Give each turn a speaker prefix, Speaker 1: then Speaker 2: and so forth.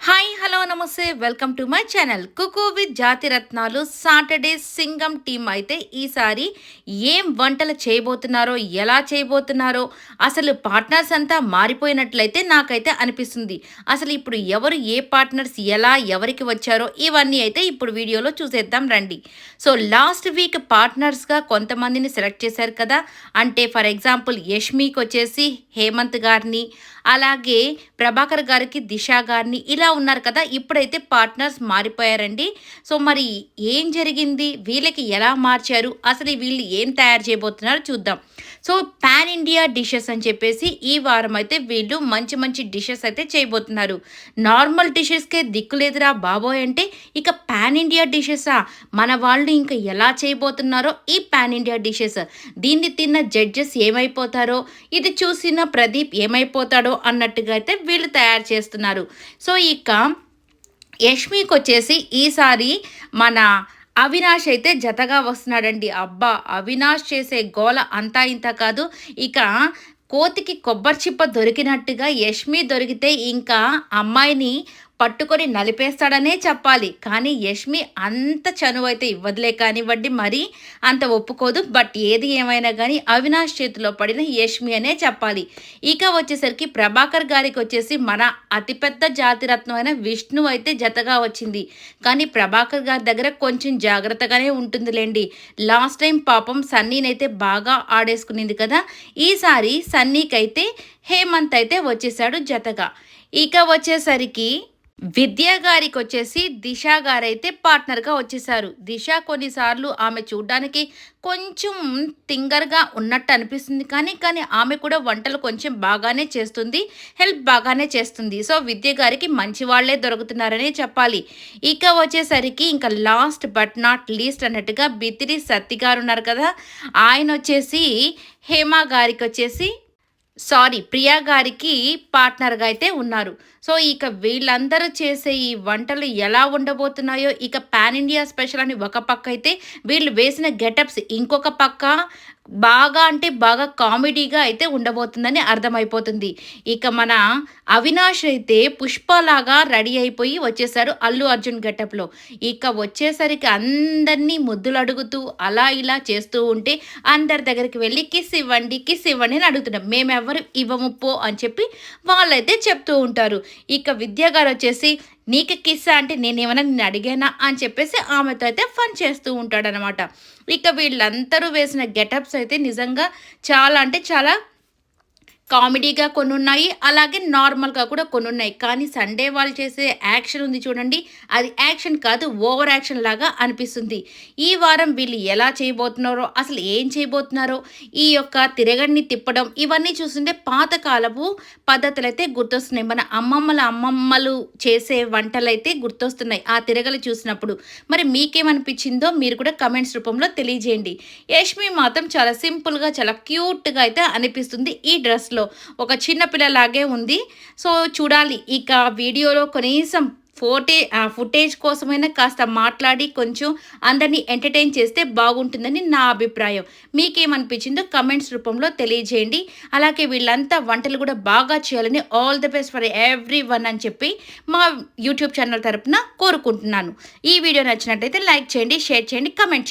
Speaker 1: Hi hello నమస్తే. Welcome to my channel cook with Jathi Ratnalu Saturday Singam team అయితే ఈసారి ఏం వంటలు చేయబోతున్నారో ఎలా చేయబోతున్నారో అసలు పార్ట్నర్స్ అంతా మారిపోయినట్లయితే నాకైతే అనిపిస్తుంది. అసలు ఇప్పుడు ఎవరు ఏ పార్ట్నర్స్ ఎలా ఎవరికి వచ్చారో ఇవన్నీ అయితే ఇప్పుడు వీడియోలో చూసేద్దాం రండి. సో లాస్ట్ వీక్ పార్ట్నర్స్గా కొంతమందిని సెలెక్ట్ చేశారు కదా. అంటే ఫర్ ఎగ్జాంపుల్ యష్మికి వచ్చేసి హేమంత్ గారిని అలాగే ప్రభాకర్ గారికి దిశ గారిని ఇలా ఉన్నారు కదా ఇప్పుడైతే పార్ట్నర్స్ మారిపోయారండి. సో మరి ఏం జరిగింది? వీళ్ళకి ఎలా మార్చారు? అసలు వీళ్ళు ఏం తయారు చేయబోతున్నారో? చూద్దాం. సో పాన్ ఇండియా డిషెస్ అని చెప్పేసి ఈ వారం అయితే వీళ్ళు మంచి మంచి డిషెస్ అయితే చేయబోతున్నారు. నార్మల్ డిషెస్కే దిక్కులేదురా బాబోయ్ అంటే ఇక పాన్ ఇండియా డిషెసా? మన వాళ్ళు ఇంకా ఎలా చేయబోతున్నారో ఈ పాన్ ఇండియా డిషెస్? దీన్ని తిన్న జడ్జెస్ ఏమైపోతారో? ఇది చూసిన ప్రదీప్ ఏమైపోతాడో? అన్నట్టుగా అయితే వీళ్ళు తయారు చేస్తున్నారు. సో ఇక యష్మికి వచ్చేసి ఈసారి మన అవినాష్ అయితే జతగా వస్తున్నాడండి. అబ్బా అవినాష్ చేసే గోల అంతా ఇంత కాదు. ఇక కోతికి కొబ్బరి చిప్ప దొరికినట్టుగా యష్మి దొరికితే ఇంకా అమ్మాయిని పట్టుకొని నలిపేస్తాడనే చెప్పాలి. కానీ యష్మి అంత చనువైతే ఇవ్వదులే కానివ్వండి మరి అంత ఒప్పుకోదు. బట్ ఏది ఏమైనా కానీ అవినాష్ చేతిలో పడిన యష్మి అనే చెప్పాలి. ఇక వచ్చేసరికి ప్రభాకర్ గారికి వచ్చేసి మన అతిపెద్ద జాతిరత్నం అయిన విష్ణు అయితే జతగా వచ్చింది. కానీ ప్రభాకర్ గారి దగ్గర కొంచెం జాగ్రత్తగానే ఉంటుందిలేండి. లాస్ట్ టైం పాపం సన్నీనైతే బాగా ఆడేసుకునింది కదా. ఈసారి సన్నీకైతే హేమంత్ అయితే వచ్చేసాడు జతగా. ఇక వచ్చేసరికి విద్యా గారికి వచ్చేసి దిశ గారైతే పార్ట్నర్గా వచ్చేసారు. దిశ కొన్నిసార్లు ఆమె చూడడానికి కొంచెం థింగర్గా ఉన్నట్టు అనిపిస్తుంది కానీ కానీ ఆమె కూడా వంటలు కొంచెం బాగానే చేస్తుంది హెల్ప్ బాగానే చేస్తుంది. సో విద్య గారికి మంచి వాళ్ళే దొరుకుతున్నారనే చెప్పాలి. ఇక వచ్చేసరికి ఇంకా లాస్ట్ బట్ నాట్ లీస్ట్ అన్నట్టుగా బితిరి సత్తి గారు ఉన్నారు కదా ఆయన వచ్చేసి హేమ గారికి వచ్చేసి సారీ ప్రియా గారికి పార్ట్నర్గా అయితే ఉన్నారు. సో ఇక వీళ్ళందరూ చేసే ఈ వంటలు ఎలా ఉండబోతున్నాయో ఇక పాన్ ఇండియా స్పెషల్ అని ఒక పక్క అయితే వీళ్ళు వేసిన గెటప్స్ ఇంకొక పక్క బాగా అంటే బాగా కామెడీగా అయితే ఉండబోతుందని అర్థమైపోతుంది. ఇక మన అవినాష్ అయితే పుష్పలాగా రెడీ అయిపోయి వచ్చేసారు అల్లు అర్జున్ గెటప్లో. ఇక వచ్చేసరికి అందరినీ ముద్దులు అడుగుతూ అలా ఇలా చేస్తూ ఉంటే అందరి దగ్గరికి వెళ్ళి కిస్ ఇవ్వండి కిస్ ఇవ్వండి అని అడుగుతున్నాం. మేమెవరు ఇవ్వము పో అని చెప్పి వాళ్ళైతే చెప్తూ ఉంటారు. ఇక విద్య గారు వచ్చేసి నీకు కిస్సా అంటే నేనేమైనా నిన్ను అడిగానా అని చెప్పేసి ఆమెతో అయితే ఫన్ చేస్తూ ఉంటాడనమాట. ఇక వీళ్ళందరూ వేసిన గెటప్స్ అయితే నిజంగా చాలా అంటే చాలా కామెడీగా కొన్ని ఉన్నాయి అలాగే నార్మల్గా కూడా కొన్ని ఉన్నాయి కానీ సండే వాళ్ళు చేసే యాక్షన్ ఉంది చూడండి. అది యాక్షన్ కాదు ఓవర్ యాక్షన్ లాగా అనిపిస్తుంది. ఈ వారం వీళ్ళు ఎలా చేయబోతున్నారో అసలు ఏం చేయబోతున్నారో ఈ యొక్క తిరగడిని తిప్పడం ఇవన్నీ చూస్తుంటే పాతకాలపు పద్ధతులు అయితే గుర్తొస్తున్నాయి. మన అమ్మమ్మల అమ్మమ్మలు చేసే వంటలు అయితే గుర్తొస్తున్నాయి ఆ తిరగలు చూసినప్పుడు. మరి మీకేమనిపించిందో మీరు కూడా కమెంట్స్ రూపంలో తెలియజేయండి. యష్మి మాత్రం చాలా సింపుల్గా చాలా క్యూట్గా అయితే అనిపిస్తుంది ఈ డ్రెస్లో. లో ఒక చిన్న పిల్లలాగే ఉంది. సో చూడాలి. ఇక వీడియోలో కనీసం ఫోటే ఫుటేజ్ కోసమైనా కాస్త మాట్లాడి కొంచెం అందరినీ ఎంటర్టైన్ చేస్తే బాగుంటుందని నా అభిప్రాయం. మీకేమనిపించిందో కమెంట్స్ రూపంలో తెలియజేయండి. అలాగే వీళ్ళంతా వంటలు కూడా బాగా చేయాలని all the best for everyone అని చెప్పి మా యూట్యూబ్ ఛానల్ తరపున కోరుకుంటున్నాను. ఈ వీడియో నచ్చినట్టయితే లైక్ చేయండి షేర్ చేయండి కమెంట్ చేయండి.